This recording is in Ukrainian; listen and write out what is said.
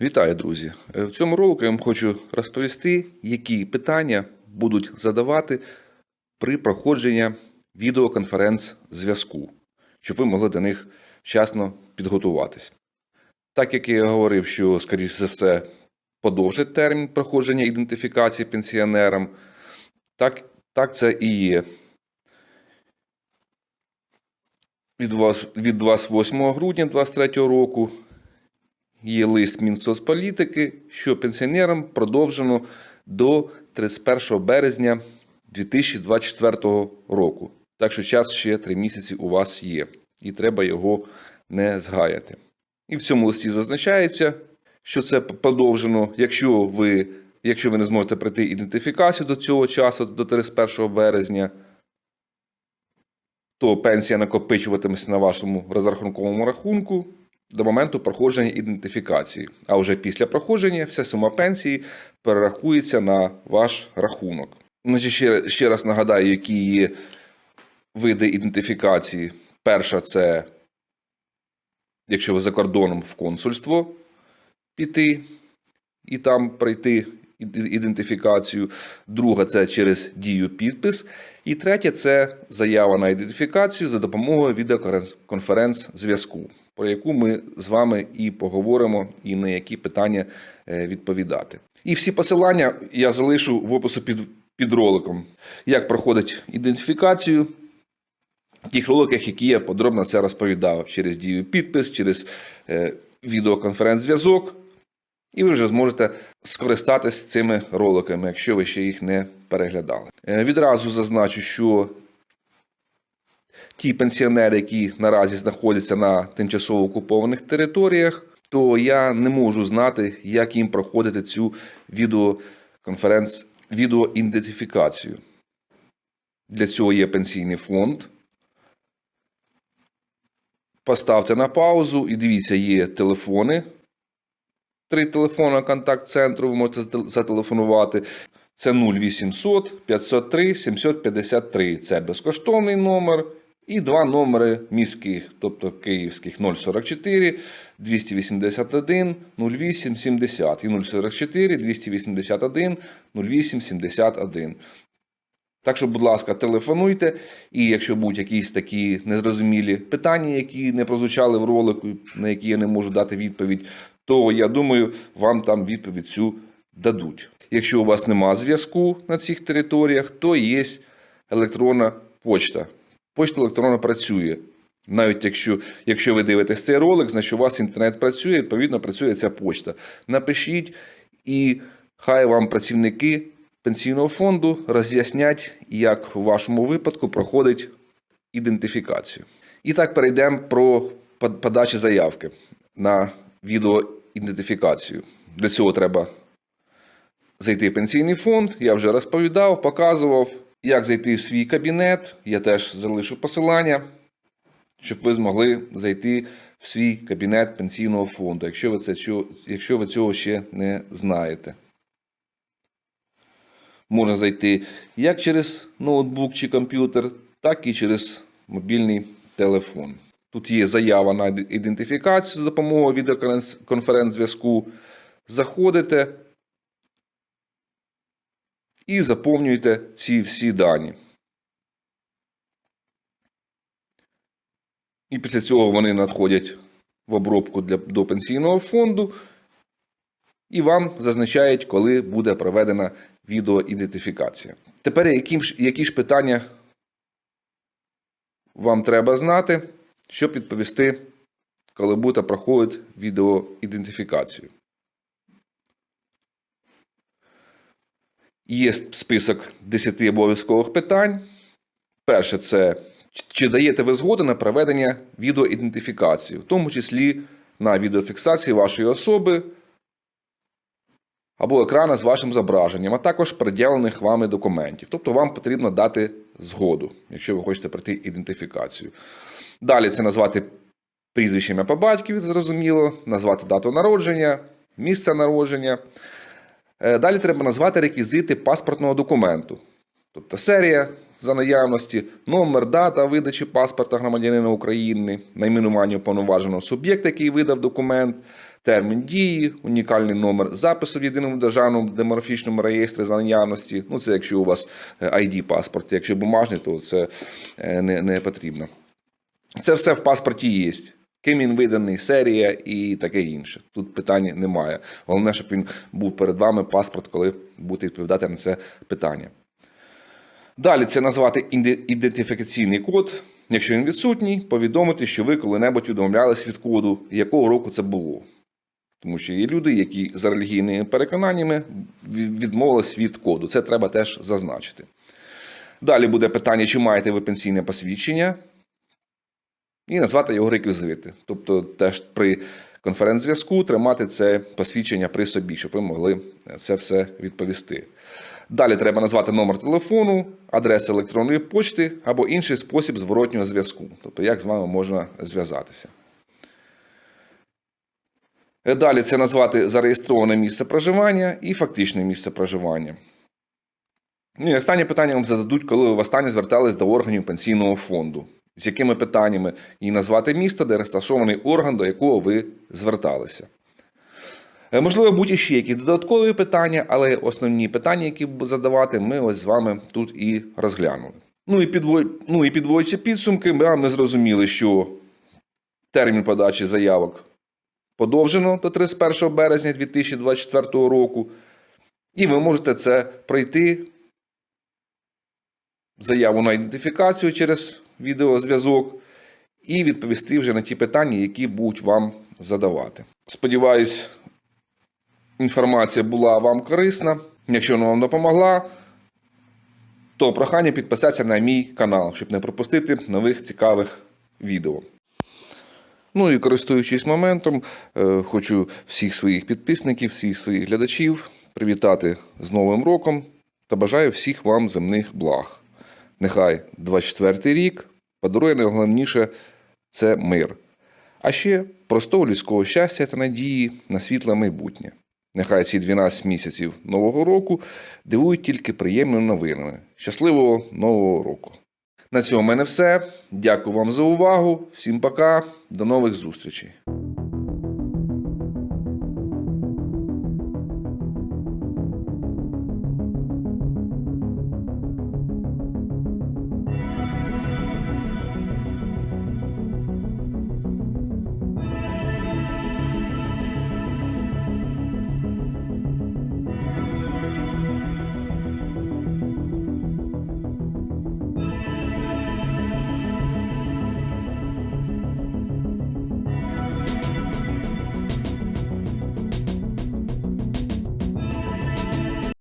Вітаю, друзі! Е, В цьому ролику я вам хочу розповісти, які питання будуть задавати при проходженні відеоконференц-зв'язку, щоб ви могли до них вчасно підготуватись. Так як я говорив, що, скоріш за все, подовжить термін проходження ідентифікації пенсіонерам, так, так це і є. Від, вас, від 28 грудня 2023 року є лист Мінсоцполітики, що пенсіонерам продовжено до 31 березня 2024 року. Так що час ще 3 місяці у вас є, і треба його не згаяти. І в цьому листі зазначається, що це подовжено, якщо ви, якщо ви не зможете пройти ідентифікацію до цього часу, до 31 березня, то пенсія накопичуватиметься на вашому розрахунковому рахунку до моменту проходження ідентифікації. А вже після проходження вся сума пенсії перерахується на ваш рахунок. Значить, ще, ще раз нагадаю, які є види ідентифікації. Перша це, якщо ви за кордоном в консульство піти і там пройти ідентифікацію. Друга це через дію підпис. І третє це заява на ідентифікацію за допомогою відеоконференц-зв'язку, про яку ми з вами і поговоримо, і на які питання е, відповідати. І всі посилання я залишу в опису під, під роликом, як проходить ідентифікацію. В тих роликах, які я подробно це розповідав через дію підпис, через е, відеоконференц-зв'язок. І ви вже зможете скористатись цими роликами, якщо ви ще їх не переглядали. Е, Відразу зазначу, що ті пенсіонери, які наразі знаходяться на тимчасово окупованих територіях, то я не можу знати, як їм проходити цю відеоконференц, відеоідентифікацію. Для цього є пенсійний фонд. Поставте на паузу і дивіться, є телефони. Три телефони контакт-центру, ви можете зателефонувати. Це 0800 503 753. Це безкоштовний номер. І два номери міських, тобто київських 044 281 08 70 і 044 281 08 71. Так що, будь ласка, телефонуйте, і якщо будуть якісь такі незрозумілі питання, які не прозвучали в ролику, на які я не можу дати відповідь, то я думаю, вам там відповідь цю дадуть. Якщо у вас нема зв'язку на цих територіях, то є електронна почта. Почта електронна працює. Навіть якщо, якщо ви дивитесь цей ролик, значить у вас інтернет працює, відповідно працює ця почта. Напишіть, і хай вам працівники пенсійного фонду роз'яснять, як в вашому випадку проходить ідентифікацію. І так перейдемо про под- подачі заявки на відеоідентифікацію. Для цього треба зайти в пенсійний фонд. Я вже розповідав, показував, як зайти в свій кабінет. Я теж залишу посилання, щоб ви змогли зайти в свій кабінет пенсійного фонду, якщо ви, це, якщо ви цього ще не знаєте. Можна зайти як через ноутбук чи комп'ютер, так і через мобільний телефон. Тут є заява на ідентифікацію за допомогою відеоконференц-зв'язку. Заходите і заповнюєте ці всі дані. І після цього вони надходять в обробку для, до пенсійного фонду, і вам зазначають, коли буде проведена відеоідентифікація. Тепер які які ж питання вам треба знати, щоб відповісти, коли будете проходити відеоідентифікацію. Є список 10 обов'язкових питань. Перше це чи даєте ви згоду на проведення відеоідентифікації, в тому числі на відеофіксації вашої особи або екрана з вашим зображенням, а також пред'явлених вами документів. Тобто вам потрібно дати згоду, якщо ви хочете пройти ідентифікацію. Далі це назвати прізвище ім'я по батькові, зрозуміло, назвати дату народження, місце народження. Е, Далі треба назвати реквізити паспортного документу. Тобто серія за наявності, номер, дата видачі паспорта громадянина України, найменування уповноваженого суб'єкта, який видав документ, термін дії, унікальний номер запису в єдиному державному демографічному реєстрі за наявності. Ну, це якщо у вас ID паспорт. Якщо бумажний, то це е, не, не потрібно. Це все в паспорті є. Ким він виданий, серія і таке інше. Тут питань немає. Головне, щоб він був перед вами паспорт, коли будете відповідати на це питання. Далі це назвати ідентифікаційний код. Якщо він відсутній, повідомити, що ви коли-небудь відмовлялись від коду, якого року це було. Тому що є люди, які за релігійними переконаннями відмовились від коду. Це треба теж зазначити. Далі буде питання, чи маєте ви пенсійне посвідчення, і назвати його реквізити. Тобто, теж при конференц-зв'язку тримати це посвідчення при собі, щоб ви могли це все відповісти. Далі треба назвати номер телефону, адресу електронної почти або інший спосіб зворотнього зв'язку, тобто як з вами можна зв'язатися. Е, Далі це назвати зареєстроване місце проживання і фактичне місце проживання. Ну і останнє питання вам зададуть, коли ви востаннє звертались до органів пенсійного фонду. З якими питаннями і назвати місто, де розташований орган, до якого ви зверталися. Е, Можливо, будуть ще якісь додаткові питання, але основні питання, які задавати, ми ось з вами тут і розглянули. Ну і, підво... ну, і підводячи підсумки, ми зрозуміли, що термін подачі заявок подовжено до 31 березня 2024 року. І ви можете це пройти заяву на ідентифікацію через відеозв'язок і відповісти вже на ті питання, які будуть вам задавати. Сподіваюсь, інформація була вам корисна. Якщо вона вам допомогла, то прохання підписатися на мій канал, щоб не пропустити нових цікавих відео. Ну і користуючись моментом, е, хочу всіх своїх підписників, всіх своїх глядачів привітати з Новим роком та бажаю всіх вам земних благ. Нехай 24 рік подарує найголовніше це мир, а ще простого людського щастя та надії на світле майбутнє. Нехай ці 12 місяців нового року дивують тільки приємними новинами. Щасливого нового року! На цьому в мене все. Дякую вам за увагу. Всім пока. До нових зустрічей.